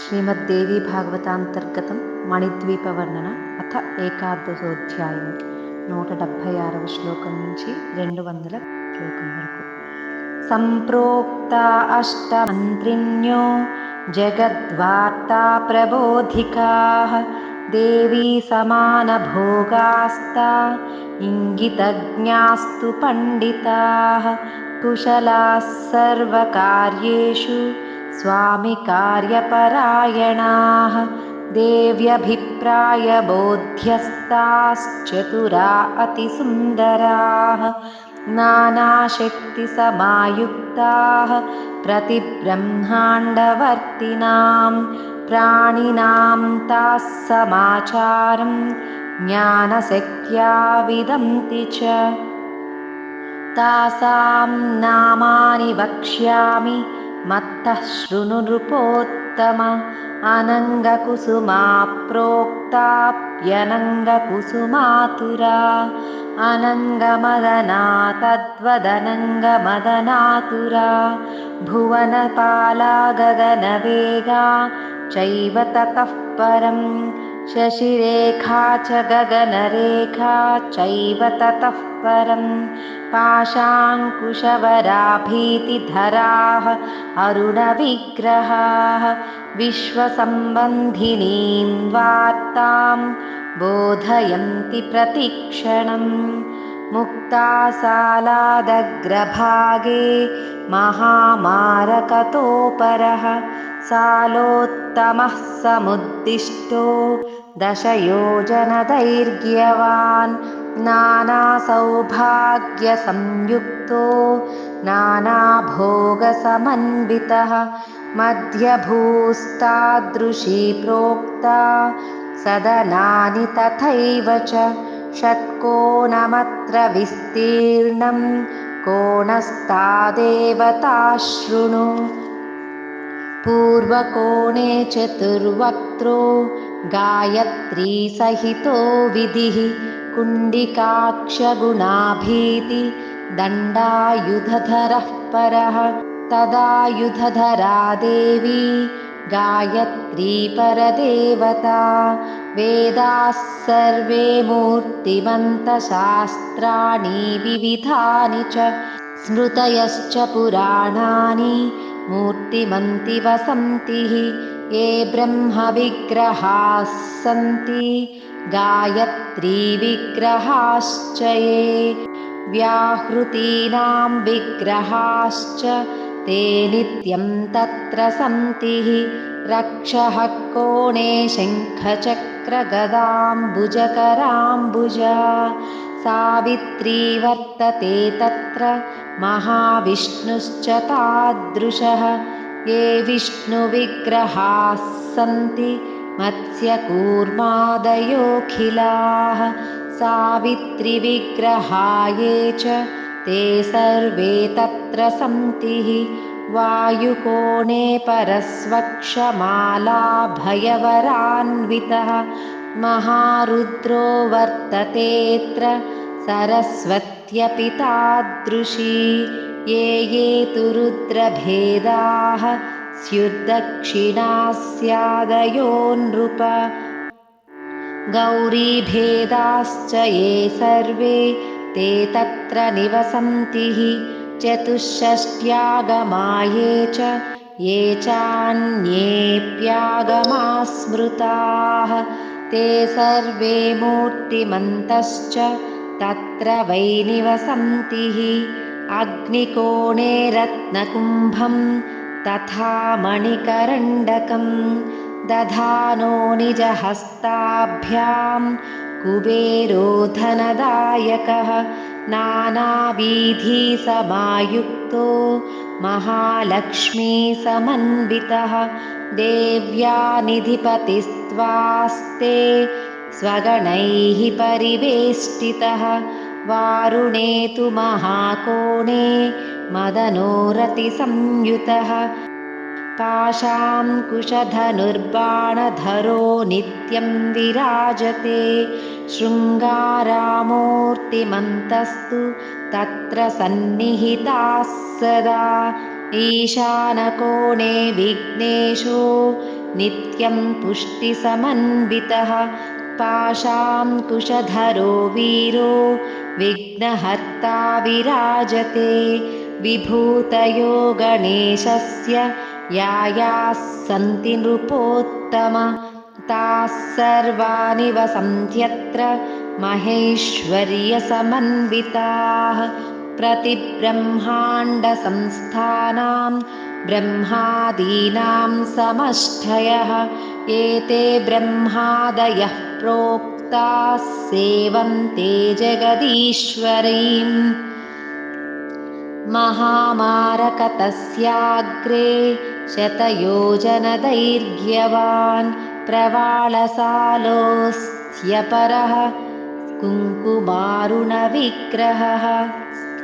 శ్రీమద్దేవీ భాగవతాంతర్గతం మణిద్వీప వర్ణన అథ ఏకాదశోధ్యాయం నూట డెబ్భై ఆరవ శ్లోకం నుంచి రెండు వందల శ్లోకం వరకు. సంప్రోక్త అష్టమంత్రిణ్యో జగద్వార్తా ప్రబోధికా దేవీ సమానభోగాస్తా ఇంగితజ్ఞాస్తు పండితా కుశలాः సర్వకార్యేషు स्वामिकार्यपरायणाः देव्यभिप्रायबोध्यस्ताश्चतुरा अतिसुन्दराः नानाशक्तिसमायुक्ताः प्रतिब्रह्माण्डवर्तिनां प्राणिनां ताः समाचारं ज्ञानशक्त्या विदन्ति च तासां नामानि वक्ष्यामि मत्तः शृणु नृपोत्तम अनङ्गकुसुमा प्रोक्ताप्यनङ्गकुसुमातुरा अनङ्गमदना तद्वदनङ्गमदनातुरा भुवनपाला गगनवेगा चैव ततः परं। शशिरेखा च गगनरेखा चैव ततः पाशाङ्कुशवराभीतिधराः अरुणविग्रहाः विश्वसम्बन्धिनीं वार्तां बोधयन्ति प्रतिक्षणम् मुक्तासालादग्रभागे महामारकतोपरः सालोत्तमः समुद्दिष्टो दशयोजनदैर्घ्यवान् नानासौभाग्यसंयुक्तो नानाभोगसमन्वितः मध्यभूस्तादृशी प्रोक्ता सदनानि तथैव च षट्कोणमत्र विस्तीर्णं कोणस्तादेवता शृणु पूर्वकोणे चतुर्वक्त्रो गायत्रीसहितो विधिः कुण्डिकाक्षगुणाभीति दण्डायुधधरः परः तदायुधधरा देवी गायत्री परदेवता वेदाः सर्वे मूर्तिमन्तशास्त्राणि विविधानि च स्मृतयश्च पुराणानि मूर्तिमन्ति वसन्तिः ये ब्रह्मविग्रहाः सन्ति गायत्रीविग्रहाश्च ये व्याहृतीनां विग्रहाश्च ते नित्यं तत्र सन्तिः। रक्षः कोणे शङ्खचक्रगदाम्बुजकराम्बुजा सावित्री वर्तते तत्र महाविष्णुश्च तादृशः। ये विष्णुविग्रहाः सन्ति मत्स्यकूर्मादयोऽखिलाः सावित्रिविग्रहा ये च ते सर्वे तत्र सन्तिः। वायुकोणे परस्वक्षमालाभयवरान्वितः। महारुद्रो वर्ततेऽत्र सरस्वत्यपि तादृशी। ये ये तु रुद्रभेदाः स्युर्दक्षिणा स्यादयो नृप गौरीभेदाश्च ये सर्वे ते तत्र निवसन्तिः चतुष्षष्ट्यागमाये च ये चान्येऽप्यागमा स्मृताः ते सर्वे मूर्तिमन्तश्च तत्र वै निवसन्तिः अग्निकोणे रत्नकुम्भं तथा मणिकरण्डकं दधानो निजहस्ताभ्यां कुबेरोधनदायकः नानावीधिसमायुक्तो महालक्ष्मीसमन्वितः देव्या निधिपतिस्त्वास्ते स्वगणैः परिवेष्टितः वारुणे तु महाकोणे मदनोरतिसंयुतः। पाशाङ्कुशधनुर्बाणधरो नित्यं विराजते। शृङ्गारामूर्तिमन्तस्तु तत्र सन्निहिताः सदा। ईशानकोणे विघ्नेशो नित्यं पुष्टिसमन्वितः पाशाङ्कुशधरो वीरो विघ्नहर्ता विराजते। विभूतयो गणेशस्य यायाः सन्ति नृपोत्तम। ताः सर्वाणि वसन्त्यत्र महेश्वर्यसमन्विताः। प्रतिब्रह्माण्डसंस्थानां ब्रह्मादीनां समष्टयः। एते ब्रह्मादयः प्रोक्ताः सेवन्ते जगदीश्वरीम्। महामारकतस्याग्रे शतयोजनदैर्घ्यवान् प्रवालसालोऽस्त्यपरः कुङ्कुमारुणविग्रहः